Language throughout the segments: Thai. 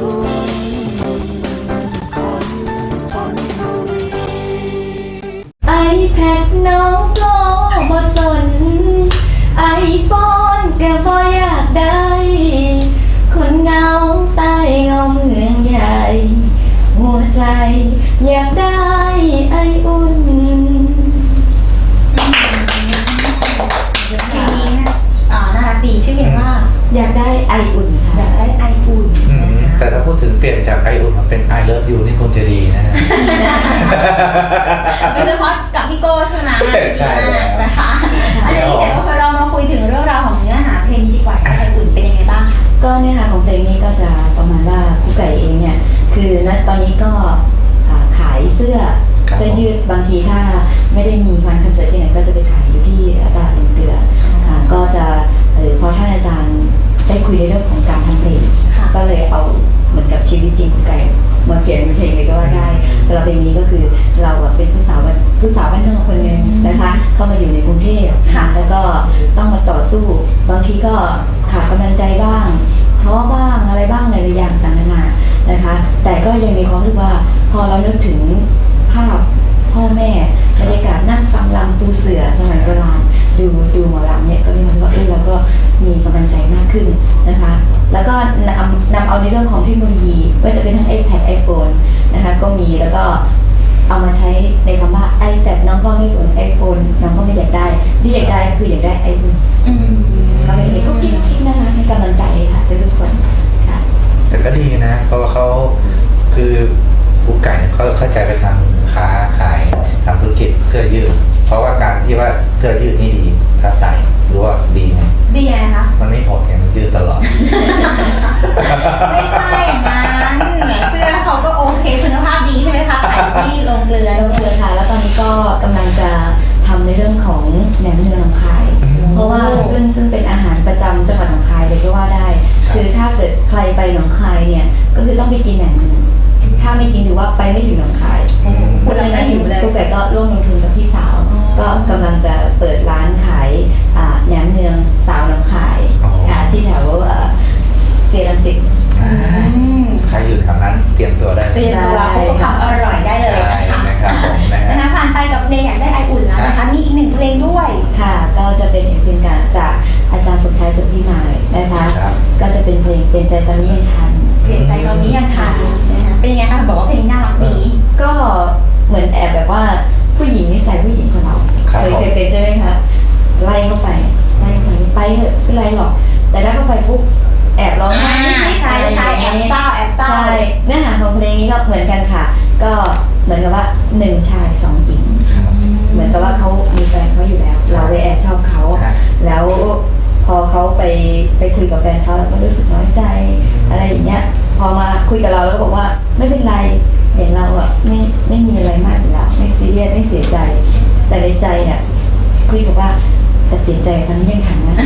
ไอแพดน้องก็บ่สน ไอโฟนก็บ่อยากได้ คนเงาใต้เงาเมืองใหญ่ หัวใจอยากได้ไออุ่นเพลงนี้นะอ่าน่ารักดีชื่อเพลงว่า อยากได้ไออุ่น ถ้าพูดถึงเปลี่ยนจากไออุ่นมาเป็นไอเลิฟยูนี่คงจะดีนะฮะ โดยเฉพาะกับพี่โก้ใช่ไหมใช่แล้วนะคะอันนี้เดี๋ยวเรามาคุยถึงเรื่องราวของเนื้อหาเพลงดีกว่าไออุ่นเป็นยังไงบ้างคะ ก็เนื้อหาของเพลงนี้ก็จะประมาณว่าครูไก่เองเนี่ยคือณตอนนี้ก็อ่าขายเสื้อครับ เสื้อยืดบางทีถ้าไม่ได้มีวันคอนเสิร์ตที่ไหนก็จะไปขายอยู่ที่ตลาดลงเกลืออ่าก็จะเออพอท่านอาจารย์ได้คุยในเรื่องของการทำเพลงค่ะ ก็เลยเอาเห มือนกับชีวิตจริงของไก่มาเขียนเป็นเพลงเลยก็ว่าได้สำหรับเพลงนี้ก็คือเราอะเป็นผู้สาวบ้านผู้สาวบ้านนอกคนหนึ่งนะคะ เข้ามาอยู่ในกรุงเทพค่ะแล้วก็ต้องมาต่อสู้ บางทีก็ขาดกำลังใจบ้างท้อบ้างอะไรบ้างหลายๆอย่างต่างๆนานานะคะ แต่ก็ยังมีความรู้สึกว่าพอเรานึกถึงภาพพ่อแม่บรรยากาศนั่งฟังลำปูเสือสมัยโบราณดูดูหมอลำเนี่ยก็มีความรู้สึกว่าเออเราก็ มีกำลังใจมากขึ้นนะคะ แล้วก็นำนำเอาในเรื่องของเทคโนโลยีว่าจะเป็นทั้ง iPad iPhone นะคะก็มีแล้วก็เอามาใช้ในคำว่า iPad น้องก็ไม่สน iPhone น้องก็ไม่อยากได้ที่อยากได้คืออยากได้ iPhone อืมก็เป็นเพลงกุ๊กกิ๊กกุ๊กกิ๊กนะคะให้กำลังใจค่ะทุกๆคนค่ะแต่ก็ดีนะเพราะว่าเขาคือผู้ไก่เนี่ยเขาเข้าใจไปทางค้าขายทำธุรกิจเสื้อยืด เพราะว่าการที่ว่าเสื้อยืดนี่ดีถ้าใส่ รู้ว่าดีไหมดีไงคะ มันไม่หดไงมันยืดตลอด ไม่ใช่อย่างนั้นแหมเสื้อเขาก็โอเคคุณภาพดีใช่ไหมคะขายที่โรงเกลือแล้วเครือค่ะ แล้วตอนนี้ก็กำลังจะทำในเรื่องของแหนมเนืองหนองคายอืมเพราะว่าซึ่งซึ่งเป็นอาหารประจำจังหวัดหนองคายเลยก็ว่าได้ คือถ้าเกิดใครไปหนองคายเนี่ยก็คือต้องไปกินแหนมเนืองถ้าไม่กินถือว่าไปไม่ถึงหนองคายอืมเพราะฉะนั้นอยู่ตุ๊กแกก็ร่วม แฟนเขาแล้วก็รู้สึกน้อยใจอะไรอย่างเงี้ย พอมาคุยกับเราแล้วก็บอกว่าไม่เป็นไรอย่างเราอะไม่ไม่มีอะไรมากอยู่แล้วไม่ซีเรียสไม่เสียใจ แต่ในใจเนี่ยคุยบอกว่าแต่เสียใจครั้งนี้ยังทันนะ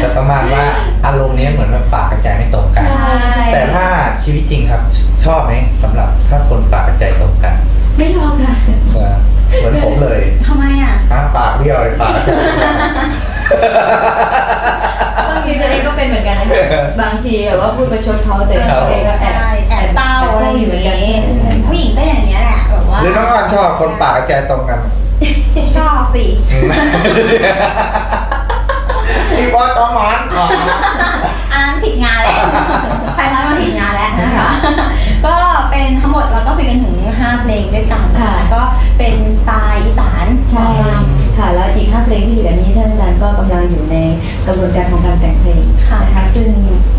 แต่ประมาณว่าอารมณ์เนี้ยเหมือนแบบปากกับใจไม่ตรงกันใช่แต่ถ้าชีวิตจริงครับชอบไหมสำหรับถ้าคนปากกับใจตรงกัน ไม่ชอบค่ะเออเหมือนผมเลยทำไมอะฮะปากเบี้ยวเลยปาก บางทีตัวเองก็เป็นเหมือนกันนะคะบางทีแบบว่าพูดประชดเขาแต่ครับตัวเองก็แอบใช่แอบเศร้าอะไรอยู่เหมือนอกันย่างนี้ใช่ค่ะผู้หญิงก็อย่างเงี้ยแหละแบบว่า หรือน้องอ้อนชอบคนปากกับใจตรงกัน ชอบสิ พี่บอสต้องหมอนก่อนอันนั้นผิดงานแล้วใช่แล้วมันผิดงานแล้วนะคะ ก็เป็นทั้งหมดเราก็คุยกันถึง 5 เพลงด้วยกันค่ะ ก็เป็นสไตล์อีสานใช่หมอลำค่ะแล้วอีกห้าเพลงที่อยู่ในนี้ำลังอยู่ในกระบวนการของการแต่งเพลงค่ะนะคะซึ่ง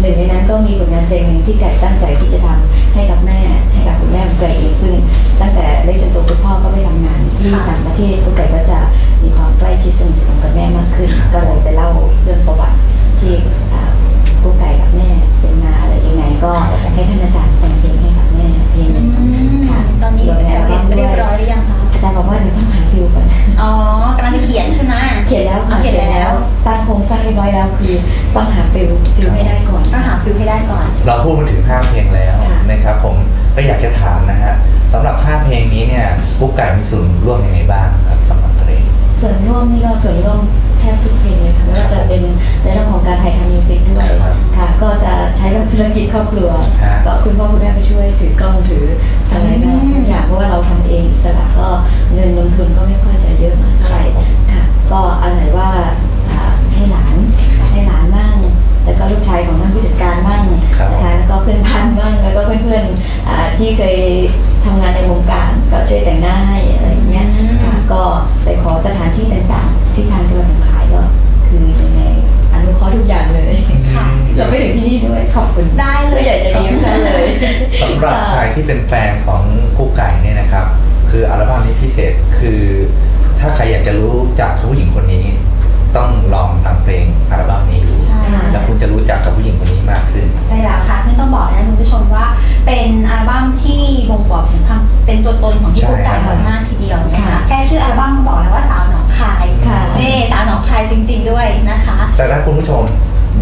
หนึ่งในนั้นก็มีผลงานเพลงหนึ่งที่ไก่ตั้งใจที่จะทำให้กับแม่ให้กับคุณแม่ของไก่เองซึ่งตั้งแต่เล็กจนโตคุณพ่อก็ไปทำงานที่ค่ะต่างประเทศคุณไก่ก็จะมีความใกล้ชิดสนิทสนมกับแม่มากขึ้น ก็เลยไปเล่าเรื่องประวัติที่อ่ากุ๊กไก่กับแม่เป็นมาอะไรยังไงก็ให้ท่านอาจารย์แต่งเพลงให้กับแม่เพลงหนึ่งค่ะตอนนี้ลงเสในอัลร็จบั้มด้เรีวยบร้อยหรือยังคะอา จารย์บอกว่าเดี๋ยวต้องหาฟิลก่อน อ๋อกำลังจะเขียนใช่ไหม เขียนแล้วค่ะเขียนแล้ว ตั้งโครงสร้างเรียบร้อยแล้วคือต้องหาฟิลฟิลให้ได้ก่อนก็หาฟิลให้ได้ก่อน เราพูดมาถึง 5 เพลงแล้วค่ะนะครับผมก็อยากจะถามนะฮะสำหรับ 5 เพลงนี้เนี่ยกุ๊กไก่มีส่วนร่วมยังไงบ้างครับสำหรับเพลง ส่วนร่วมนี่ก็ส่วนร่วมแทบทุกเพลงเลยค่ะไม่ว่าจะเป็นในเรื่องของการถ่ายทำมิวสิกด้วยครับค่ะ ก็จะใช้แบบธุรกิจครอบครัวฮะก็คุณพ่อคุณแม่ไปช่วยถือกล้องถืออะไรนะทุกอย่างเพราะว่าเราทำเองอิสระก็เงินลงทุนก็ไม่ค่อยจะเยอะมากเท่าไหร่ค่ะ ก็อาศัยว่าอ่าให้หลานให้หลานมั่งแล้วก็ลูกชายของท่านผู้จัดการมั่งครับนะคะแล้วก็เพื่อนบ้านบ้างแล้วก็เพื่อนๆอ่าที่เคยทำงานในวงการก็ช่วยแต่งหน้าให้อะไรอย่างเงี้ยอืมค่ะ ก็ไปขอสถานที่ต่างๆ ที่ทางจังหวัดหนองคายก็คือยังไงอนุเคราะห์ทุกอย่างเลยค่ะเราไปถึงที่นี่ด้วยขอบคุณได้เลยผู้ใหญ่ใจะดีทุกท่านเลยสำหรับใครที่เป็นแฟนของกุ๊กไก่เนี่ยนะครับ คืออัลบั้มนี้พิเศษคือถ้าใครอยากจะรู้จักผู้หญิงคนนี้ ต้องลองทำเพลงอัลบั้มนี้ดูใช่ แล้วคุณจะรู้จักกับผู้หญิงคนนี้มากขึ้น ใช่แล้วค่ะซึ่งต้องบอกนะคุณผู้ชมว่า เป็นอัลบั้มที่บ่งบอกถึงความเป็นตัวตนของพี่ใช่กุ๊กไก่มากทีเดียวนะคะค่ะแค่ชื่ออัลบั้มก็บอกแล้วว่าสาวหนองคายค่ะนี่สาวหนองคายจริง ๆด้วยนะคะ แต่ถ้าคุณผู้ชม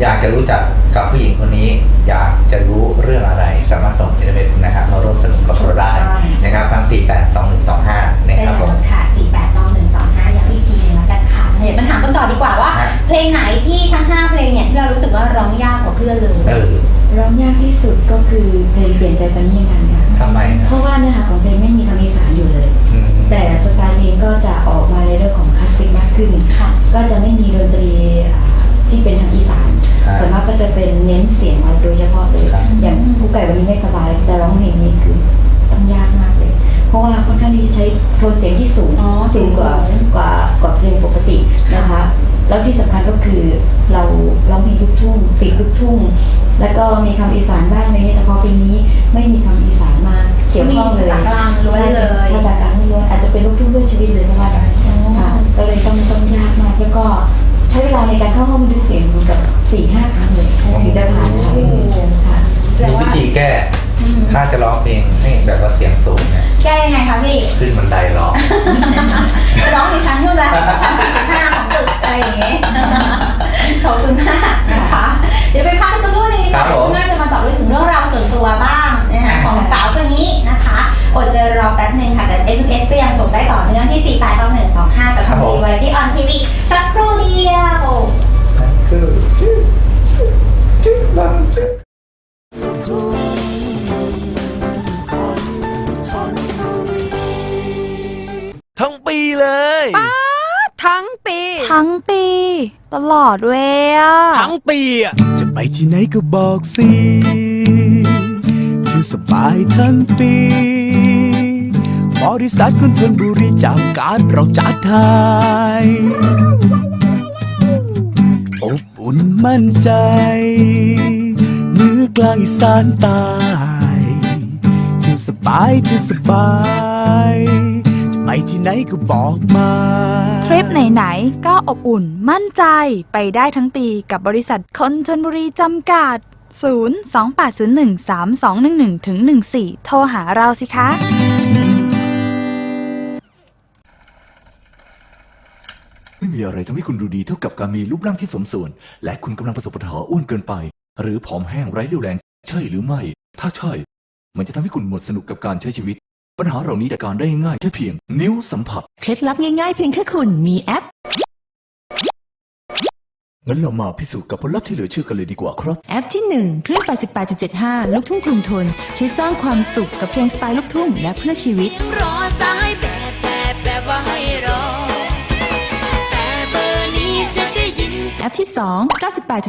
อยากจะรู้จักกับผู้หญิงคนนี้ อยากจะรู้เรื่องอะไรสามารถส่งเอเมนะครับมาร่วมสนุกกับเราได้นะครับทั้ง4 8 2 1 2 5 นะใช่ครับแล้ผวม แล้วกันค่ะเดี๋ยวมาถามกันต่อดีกว่าว่า ฮะ เพลงไหนที่ทั้ง5เพลงเนี่ยที่เรารู้สึกว่าร้องยากกว่าเพื่อนเลยเออร้องยากที่สุดก็คือเพลงเปลี่ยนใจปันนี่กันค่ะ ทำไมนะเพราะว่าเนื้อหาของเพลงไม่มีคำอีสานอยู่เลย อืมแต่สไตล์เพลงก็จะออกมาในเรื่องของคลาสสิกมากขึ้น ค่ะ ก็จะไม่มีดนตรีอ่าที่เป็นทางอีสานครับส่วนมากก็จะเป็นเน้นเสียงมาโดยเฉพาะเลย ครับ อย่างผู้ไก่วันนี้ไม่สบายจะร้องเพลงนี้คือต้องยากมากเลย เพราะว่าค่อนข้างที่จะใช้โทนเสียงที่สูงอ๋อสูงกว่าสูงกว่ากว่าเพลงปกตินะคะ แล้วที่สำคัญก็คือเราร้องเพลงลูกทุ่งติดลูกทุ่ง แล้วก็มีคำอีสานบ้างในนี้แต่พอเพลงนี้ไม่มีคำอีสานมาเกี่ยวข้องเลยมีภาษากลางล้วนใช่เลยภาษากลางล้วนอาจจะเป็นลูกทุ่งด้วยชีวิตเลยก็ว่าได้อ๋อค่ะก็เลยต้องต้องยากมากแล้วก็ใช้เวลาในการเข้าห้องบันทึกเสียงเหมือนกับสี่ห้าครั้งเลยถึงจะผ่านค่ะค่ะแสดมีงวิว่าธีแก้อืม ถ้าจะร้องเพลงให้แบบว่าเสียงสูงเนี่ยแก้ยังไงคะพี่ ขึ้นบันไดร้องร้องอยู่ชั้นนู่นละชั้นสี่สิบห้าของตึกอะไรอย่างเงี้ยขอบคุณมากนะคะ เดี๋ยวไปพักสักครู่หนึงดีกว่าครับผมช่วงหน้าจะมาเจาะลึกถึงเรื่องราวส่วนตัวบ้างนะคะของสาวคนนี้นะคะอดใจรอแป๊บหนึ่งค่ะแต่ SMS ก็ยังส่งได้ต่อเนื่องที่ 4 8 2 1 2 5กับทางดีวาไรตี้ออนทีวีสักครู่เดียว คือชื่อชื่อชื่อบั ทั้งปีเลยทั้งปี ทั้งปี ตลอดเวยอะทั้งปีอะจะไปที่ไหนก็บอกสิคือสบายทั้งปีบริษัทคุณทนบุรีจากการเราจัดทายอบอุ่นมั่นใจเหนือกลางอีสานใต้เที่ยวสบายเที่ยวสบายจะ ไปที่ไหนก็บอกมา ทริปไหนๆ ก็อบอุ่นมั่นใจไปได้ทั้งปีกับบริษัทคนชนบุรีจำกัด 0 2 8 0 1 3 2 1 1ถึง14 โทรหาเราสิคะ ไม่มีอะไรทำให้คุณดูดีเท่ากับการมีรูปร่างที่สมส่วน และคุณกำลังประสบปัญหาอ้วนเกินไป หรือผอมแห้งไร้เรี่ยวแรง ใช่หรือไม่ ถ้าใช่ มันจะทำให้คุณหมดสนุกกับการใช้ชีวิต ปัญหาเหล่านี้จัดการได้ง่ายแค่เพียง นิ้วสัมผัส เคล็ดลับง่ายๆเพียงแค่คุณมีแอป งั้นเรามาพิสูจน์กับผลลัพธ์ที่เหลือเชื่อกันเลยดีกว่าครับ แอปที่ 1 เครื่อง 88.75 ลูกทุ่งกรุงทน ช่วยสร้างความสุขกับเพลงสไตล์ลูกทุ่งและเพื่อชีวิต รอสายแบบแบบแบบว่าให้รอ แต่เบอร์นี้จะได้ยิน แอปที่ 2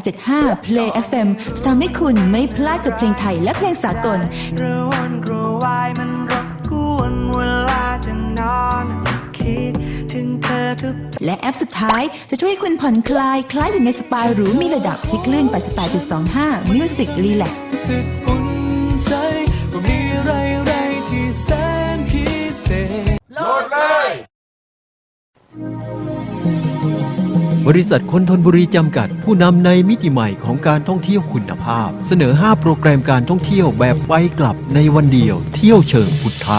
98.75 Play FM จะทำให้คุณไม่พลาดกับเพลงไทยและเพลงสากล กระวนกระวายมัน นอนคิดถึงเธอทุกและแอปสุดท้ายจะช่วยให้คุณผ่อนคลาย คล้ายอยู่ในสปาหรูมีระดับที่คลื่น88.25 Music Relax รู้สึกอุ่นใจว่ามีอะไรอะไรที่แสนพิเศษบริษัทคนทนบุรีจำกัด ผู้นำในมิติใหม่ของการท่องเที่ยวคุณภาพ เสนอ 5 โปรแกรมการท่องเที่ยวแบบไปกลับในวันเดียว เที่ยวเชิงพุทธะ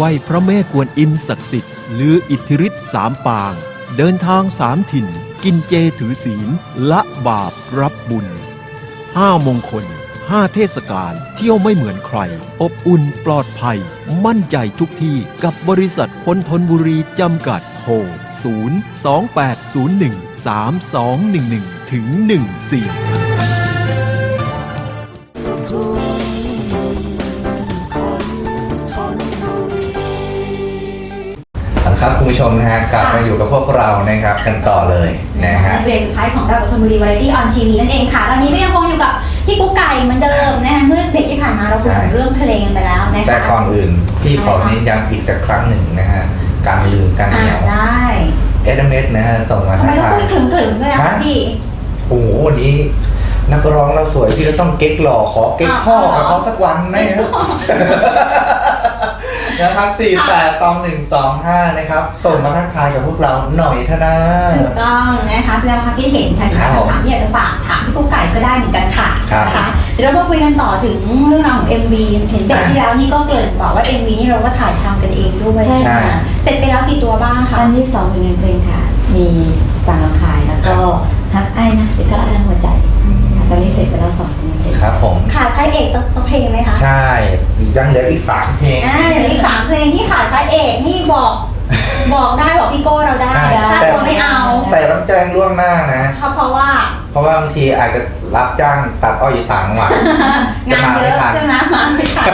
ไหวพระแม่กวนอิมศักดิ์สิทธิ์หรืออิทธิฤทธิ์สามปาง เดินทางสามถิ่น กินเจถือศีล ละบาปรับบุญห้ามงคลห้าเทศกาลเที่ยวไม่เหมือนใคร อบอุ่นปลอดภัย มั่นใจทุกที่กับบริษัทคนทนบุรีจำกัดโทร0 2 8 0 1 3 2 1 1ถึง14 ครับคุณผู้ชมนะฮะกลับมาอยู่กับพวกเรานะครับกันต่อเลยนะฮะในเบรกสุดท้ายของเรากับธนบุรีวาไรตี้ออนทีวีนั่นเองค่ะตอนนี้ก็ยังคงอยู่กับพี่กุ๊กไก่เหมือนเดิมนะคะเมื่อเบรกที่ผ่านมาเราคุยถึงเรื่องเพลงกันไปแล้วนะคะแต่ก่อนอื่นพี่ขอเน้นย้ำอีกสักครั้งหนึ่งนะฮะการลืมการเหอ่านียวได้เอสเอ็มเอสนะฮะส่งมาทำไมทักต้องทายพูดขลึมๆด้วยนะคะฮะพี่โอ้โหวันนี้นักร้องเราสวยพี่ก็ต้องเก๊กหล่อขอเก๊กข้อกับเขาสักวันนะครับ นะครับสี่แปดตองหนึ่งสองห้านะครับ ส่งมาทักทายกับพวกเราหน่อยเถอะนะ ถูกต้องนะคะแสดงความคิดเห็นค่ะครับผมคำถามที่อยากจะฝากถามพี่กุ๊กไก่ก็ได้เหมือนกันค่ะครับ นะคะเดี๋ยวเรามาคุยกันต่อถึงเรื่องราวของ MV เห็นเบรกที่แล้วนี่ก็เกริ่นบอกว่า MV นี่เราก็ถ่ายทำกันเองด้วยใช่ค่ะเสร็จไปแล้วกี่ตัวบ้างตคะอนนี้สองผลงานเพลงค่ะ มีสั่งขายแล้วก็ฮักไอ้ายนะติดก็ไอ้ายทั้งหัวใจค่ะตอนนี้เสร็จไปแล้วสองผลงานเพลง ครับผมขาดพระเอกสักสักเพลงไหมคะใช่ยังเหลืออีกสามเพลงอ่าเดี๋ยวอีกสามเพลงที่ขาดพระเอกนี่บอกบอกได้บอกพี่โก้เราได้ใช่ถ้าตัวไม่เอา แต่ต้องแจ้งล่วงหน้านะเพราะเพราะว่า เพราะว่าบางทีอาจจะรับจ้างตัดอ้อยอยู่ต่างจังหวัดจะงานมาเยไม่อะทันใช่ไหมมาไม่ทัน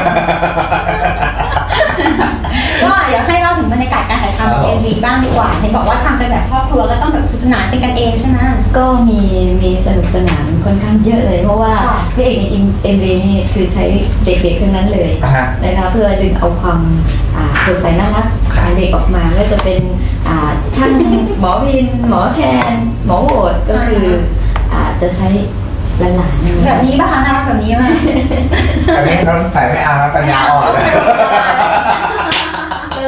ก็อยากให้เล่าถึงบรรยากาศการถ่ายทำของครับ MV บ้างดีกว่า เห็นบอกว่าทำกันแบบครอบครัวก็ต้องแบบสนุกสนานเป็นกันเองใช่ไหม ก็มีมีสนุกสนานค่อนข้างเยอะเลยเพราะว่าค่ะ พระเอกในเอ็มวีนี่คือใช้เด็กๆทั้งนั้นเลยอ่าฮะนะคะเพื่อดึงเอาความอ่าสดใสน่ารักครับของเด็กออกมาไม่ว่าจะเป็นอ่าช่าง หมอพินหมอแคนหมอโหดก็คืออาจะใช้ หลานๆเนี่ยแบบนี้ป่ะคะน่ารักแบบนี้ป่ะอันนี้เขาถ่ายไม่เอาแล้วปัญญาอ่อนเลย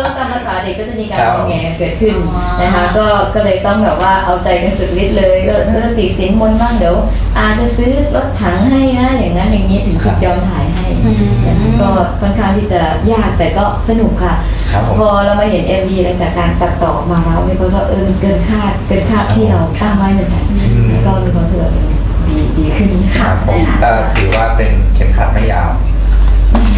ก็ตามภาษาเด็กก็จะมีการครับ งอแงเกิดขึ้นอ๋อนะคะก็ก็เลยต้องแบบว่าเอาใจกันสุดฤทธิ์เลยก็ก็ติดสินบนบ้างเดี๋ยวอาจจะซื้อรถถังให้นะอย่างนั้นอย่างนี้ถึงครัจะบยอมถ่ายให้อืมก็ค่อนข้างที่จะยากแต่ก็สนุกค่ะ ครับผม พอเรามาเห็น MV หลังจากการตัดต่อออกมาแล้วมีความรู้สึกว่าเออมันเกินคาดเกินคาดที่เราตั้งไว้เหมือนกันอืมแล้วก็มีความรู้สึกว่า ดีดีขึ้นคค่ะรับผมก็ถือว่าเป็นเข็มขัดไม่ยาว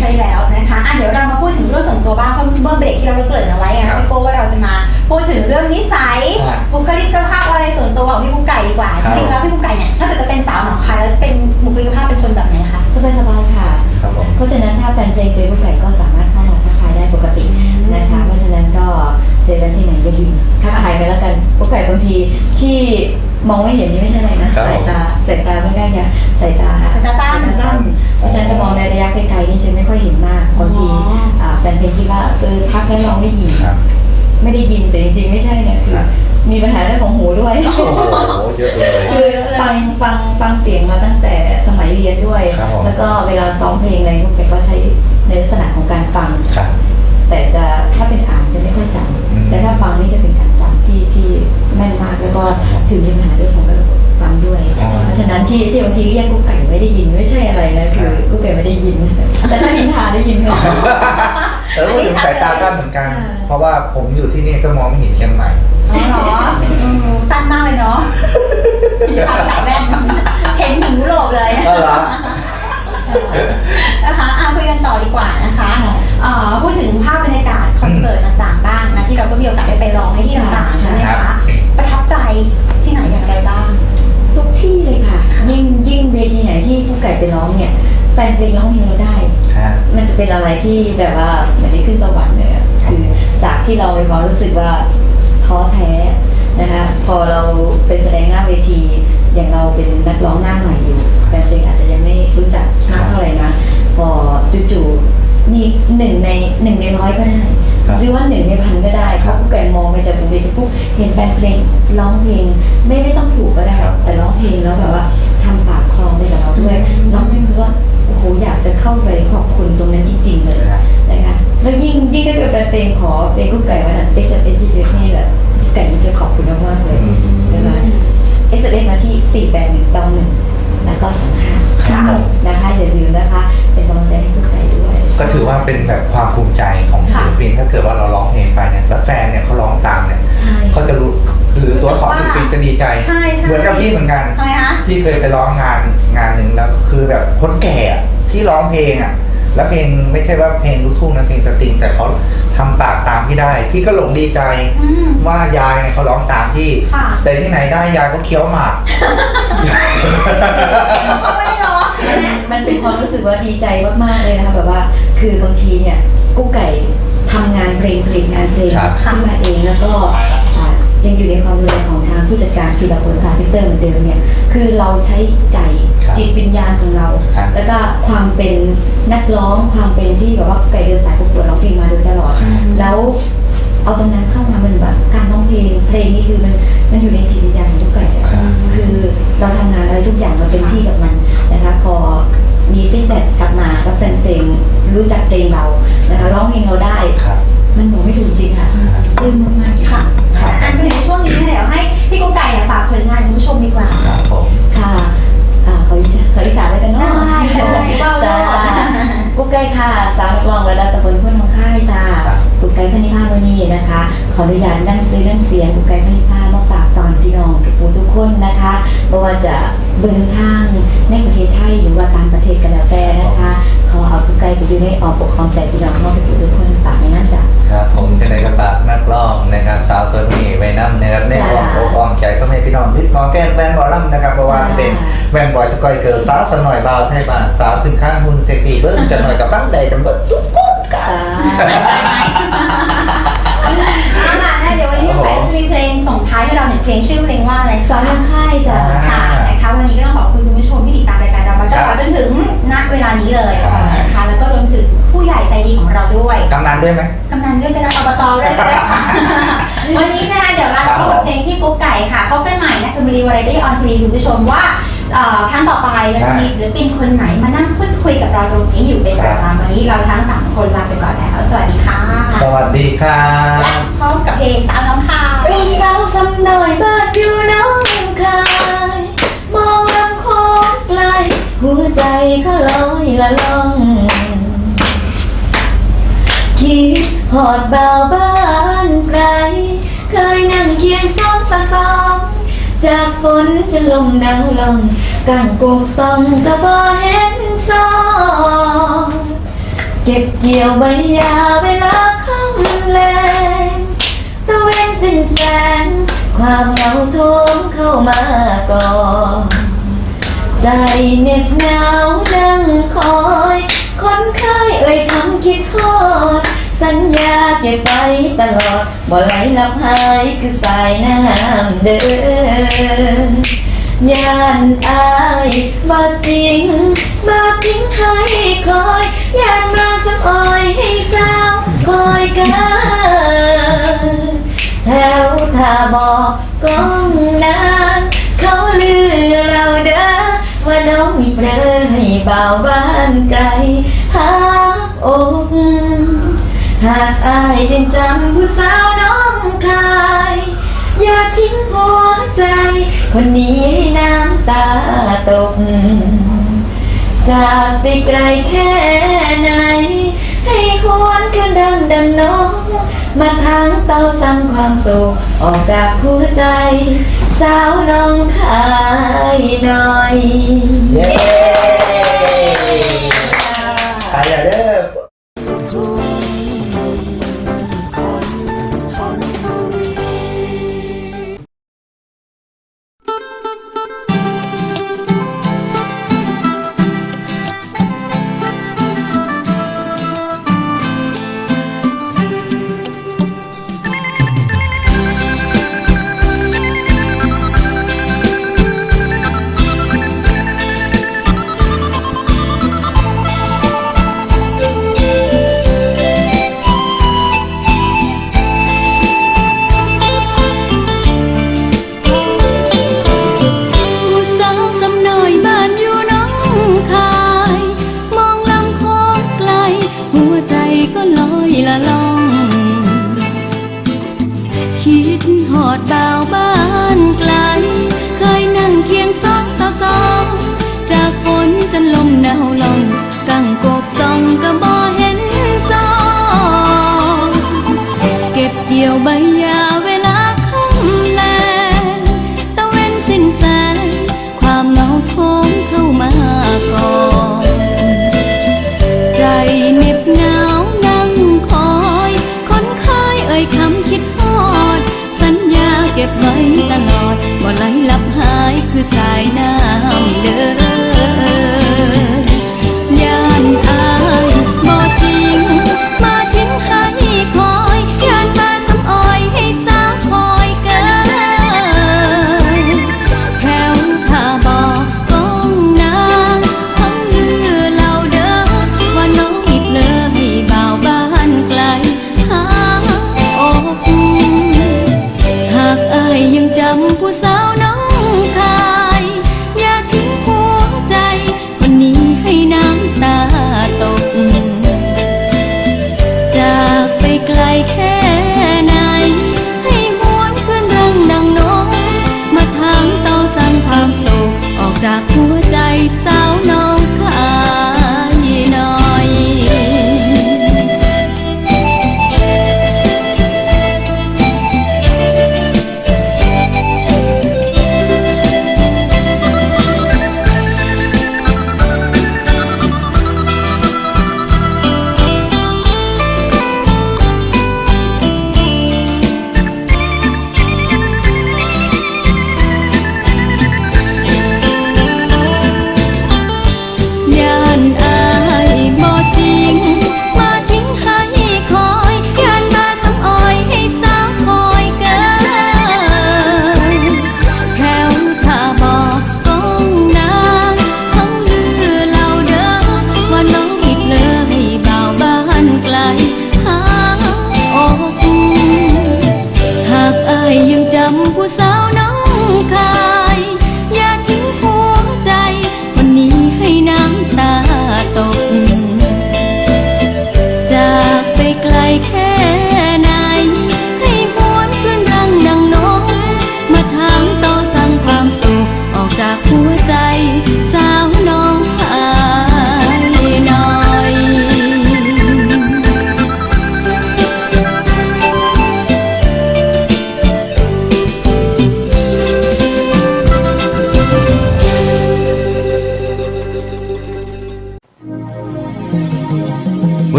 ใช่แล้วนะคะอะเดี๋ยวเรามาพูดถึงเรื่องส่วนตัวบ้างเพราะเมื่อเบรกที่เราได้เกริ่นเอาไว้อะครับพี่โก้ว่าเราจะมาพูดถึงเรื่องนิสัยครับบุคลิกภาพอะไรส่วนตัวของพี่กุ๊กไก่ดีกว่าคจรับริงๆแล้วพี่กุ๊กไก่เนี่ยถ้าเกิดจะเป็นสาวหนองคายแล้วเป็นบุคลิกภาพเป็นคนแบบไหนคะ สบายสบายๆค่ะ ครับผม เพราะฉะนั้นถ้าแฟนเพลงเจอผู้ใส่ก็สามารถเข้ามาทักทายได้ปกตินะคะ เพราะฉะนั้นก็เจอกันที่ไหนก็ดีทักทายกันแล้วกันผู้ไก่บางทีที่ มองไม่เห็นนี่ไม่ใช่อะไรนะ ครับสายตาสายตาค่อนข้างจะสายตาสายตาสั้นสยสั้นเพราะฉะนั้นจะมองในระยะไกลๆนี่จะไม่ค่อยเห็นมากบางทีอ๋ออ่าแฟนเพลงคิดว่าเออทักแล้วน้องได้ยินครับ ไม่ได้ยินแต่จริงๆไม่ใช่นะคือครับ มีปัญหาเรื่องของหูด้วย โอ้โหเยอะเลย คือฟังฟังฟังเสียงมาตั้งแต่สมัยเรียนด้วย ครับผมแล้วก็เวลาซ้อมเพลงอะไรพวกแกก็ใช้ในลักษณะของการฟัง ครับ เออพูดถึงสายตาสั้นเหมือนกันอ่าเพราะว่าผมอยู่ที่นี่ก็มองไม่เห็นเชียงใหม่อ๋อเหรออืมสั้นมากเลยเนาะมีภาพใส่แว่นเห็นถึงยุโรปเลยก็เหรอนะคะอะคุยกันต่อดีกว่านะคะอ่าพูดถึงภาพบรรยากาศคอนเสิร์ตต่างๆบ้างนะที่เราก็มีโอกาสได้ไปร้องในที่ต่างๆใช่ไหมครัคะบประทับใจที่ไหนอย่างไรบ้าง ทุกที่เลยค่ะ ยิ่งยิ่งเวทีไหนที่กุ๊กไก่ไปร้องเนี่ย แฟนเพลงร้องเพลงเราได้ฮะ มันจะเป็นอะไรที่แบบว่าเหมือนได้ขึ้นสวรรค์เลยอะคจากที่เรามีความรู้สึกว่าท้อแท้นะคะพอเราไปแสดงหน้าเวที อย่างเราเป็นนักร้องหน้าใหม่อยู่แฟนเพลงอาจจะยังไม่รู้จักมากเท่าไหร่นะพอจู่ๆมีหนึ่งในหนึ่งในร้อยก็ได้ครับหรือว่าหนึ่งในพันก็ได้เพครับราะผู้แก่มองไปจากบนเวทีปุ๊บเห็นแฟนเพลงร้องเพลงไม่ไม่ต้องถูกก็ได้ครับแต่ร้องเพลงแล้วแบบว่าทำปากคลองไปกับเราด้วยร้องเพลงรู้สึกว่า โอ้โหอยากจะเข้าไปขอบคุณตรงนั้นจริงๆเลยนะครับนะคะแล้วยิ่งยิ่งถ้าเกิดเป็นเพลงขอเพลงกุ๊กไก่วันนั้นเอสเอสดีเจนี่แบบกุ๊กไก่ยิ่งจะขอบคุณมากๆเลยอืมนะคะเอสเอสมาที่4 8 1 9 1แล้วก็25ครับนะคะอย่าลืมนะคะเป็นกำลังใจให้กุ๊กไก่ด้วยก็ถือว่าเป็นแบบความภูมิใจของศิลปินถ้าเกิดว่าเราร้องเพลงไปเนี่ยแล้วแฟนเนี่ยเขาร้องตามเนี่ยใช่เขาจะรู้คือตัวของศิลปินจะดีใจใช่ใช่เหมือนกับพี่เหมือนกันทำไมคะพี่เคยไปร้องงานงานหนึ่งแล้ว คือแบบคนแก่อะที่ร้องเพลงอะ แล้วเพลงไม่ใช่ว่าเพลงลูกทุ่งนะเพลงสตริงแต่เขาทำปากตามพี่ได้ พี่ก็หลงดีใจอืม ว่ายายเนี่ยเขาร้องตามพี่ ค่ะ แต่ที่ไหนได้ยายก็เคี้ยวหมาก เขาไม่ได้ร้องใช่ไหม มันเป็นความรู้สึกว่าดีใจมากๆเลยนะคะแบบว่าคือบางทีเนี่ยกุ๊กไก่ทำงานเพลงผลิตงานเพลงครับ ขึ้นมาเองแล้วก็อ่า ยังอยู่ในความดูแลของทางผู้จัดการทีละคนคาเซนเตอร์เหมือนเดิมเนี่ยคือเราใช้ใจครับจิตวิญญาณของเราครับแล้วก็ความเป็นนักร้องความเป็นที่แบบว่ากุ๊กไก่เดินสายประกวดร้องเพลงมาโดยตลอด แล้วเอาตรงนั้นเข้ามามันแบบการร้องเพลงเพลงนี่คือมันมันอยู่ในจิต นบอลลัมนะครับเพราะว่าเป็นแวนบอยสกอยเกิร์ลสาวสนอยบาวไทยบ้านสาวขึ้นข้างหุ่นเซ็กซี่เบิ้งจะหน่อยกับฟังใดจังเบิ้งทุกคนกันจ้าเอาล่ะนะเดี๋ยววันนี้พี่กุ๊กไก่จะมีเพลงส่งท้ายให้เราหนึ่งเพลงชื่อเพลงว่าอะไรสาวนักค่ายจ้ะค่ะนะคะวันนี้ก็ต้องขอบคุณคุณผู้ชมที่ติดตามรายการเรามาตลอดจนถึงณเวลานี้เลยครับนะคะแล้วก็รวมถึงผู้ใหญ่ใจดีของเราด้วยกำนันด้วยไหมกำ นันด้วยก็ได้อบตด้วยก็ได้ค่ะวันนี้นะคะเดี๋ยวเราพบกับเพลงพี่กุ๊กไก่ค่ะพบกันใหม่นะคุณบริวารได้ออนทีวีคุณผู้ชมว่าเอ่อครั้งต่อไปเราจะมีศิลปินคนไหนมานั่งพูดคุยกับเราตรงนี้อยู่เป็นประจำวันนี้เราทั้งสามคนลาไปก่อนแล้ว สวัสดีค่ะ สวัสดีครัและบพร้อมกับเพลงสาวน้องค่ะผู้สาวสำหน่อยบ้านอยู่น้องคายมองลำโคงไกลหัวใจก็ลอยละล่องคิด หอดเบาบ้านไกล เคยนั่งเคียงสองต่อสอง จากฝนจะลงหนาวลงกางกกส่องก็บ่เห็นซองเก็บเกี่ยวใบยาเวลาค่ำแลงตะเวนสิ้นแสงความเหงาโทมเข้ามาก่อน ใจเหน็บหนาวนั่งคอย คนไข้เอ่ยคำคิดฮอด สัญญาเก็บไปตลอดบ่ไหลลับหายคือสายน้ำเดินย่านอายบ่จริงบ่ทิ้งให้คอยย่านมาสักอ้อยให้สาวคอยกันแถวท่าบอกกองนานเขาลือเราเด้อว่าน้องมีเปรอให้บ่าวบ้านไกลหาอก หากอายยังจำผู้สาวน้องคาย อย่าทิ้งหัวใจ คนนี้ให้น้ำตาตก จากไปไกลแค่ไหน ให้หวนคืนดังดังน้องมาทางเตาซ้ำความสุขออกจากหัวใจ สาวน้องคายหน่อยเย้ ไปอย่าเด้อ Là บไว้ตลอดบ่ไหลลับหายคือสายน้ำเด้อ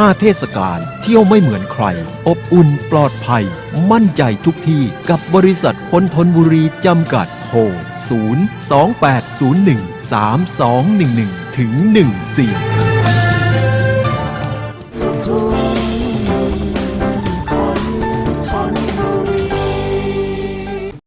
5 เทศกาลเที่ยวไม่เหมือนใคร อบอุ่นปลอดภัย มั่นใจทุกที่กับบริษัทคนทนบุรีจำกัดโทร0 2 8 0 1 3 2 1 1 ถึง 14